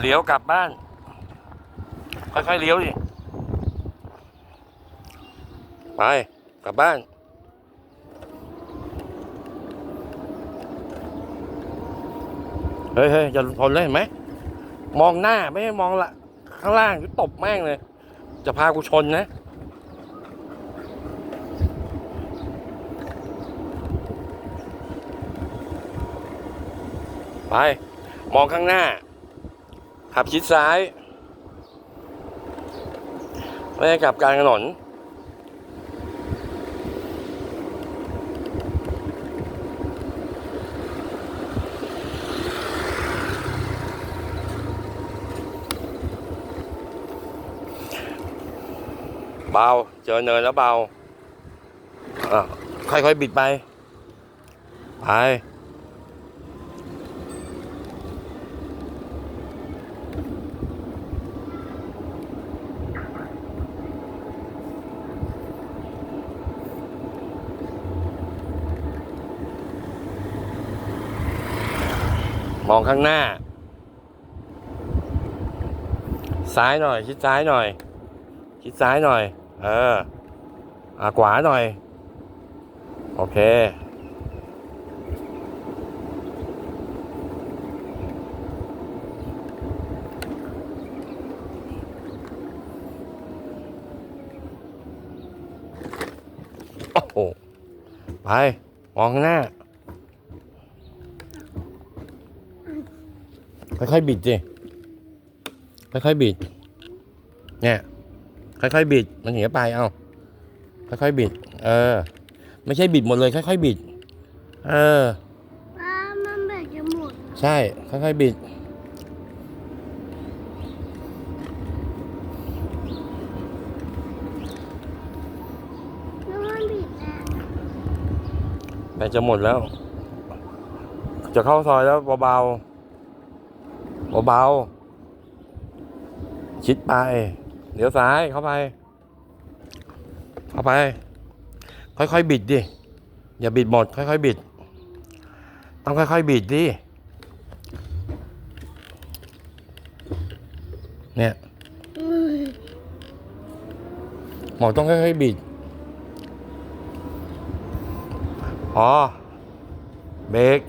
เลี้ยวกลับบ้าน ค่อยๆเลี้ยวดิไปกลับบ้านเฮ้ยเฮ้ยอย่าทนเลยเห็นไหมมองหน้าไม่ให้มองละข้างล่างตบแม่งเลย จะพากูชนนะไป มองข้างหน้า ขับชิดซ้ายไม่ให้กลับกลางถนนเบาเจอเนินแล้วเบาอะค่อยๆบิดไป ไป องข้างหน้า ซ้ายหน่อย ชิดซ้ายหน่อย ชิดซ้ายหน่อย เอออะขวาหน่อย โอเค โอ้โหไป มองข้างหน้า ค่อยๆบิดสิค่อยๆบิด เนี่ย ค่อยๆบิด มันถึงจะไปเอาค่อยๆบิด เออ ไม่ใช่บิดหมดเลย ค่อยๆบิด เออป้ามันแบกจะหมด ใช่ ค่อยๆบิดแล้วมันบิดแล้วแบตจะหมดแล้ว จะเข้าซอยแล้วเบาๆ เบาๆชิดไปเดี๋ยวซ้ายเข้าไป เข้าไป ค่อยๆบิดดิ อย่าบิดหมด ค่อยๆบิด ต้องค่อยๆบิดดิ เนี่ยอุ้ยหมอต้องค่อยๆบิด อ๋อ เบรก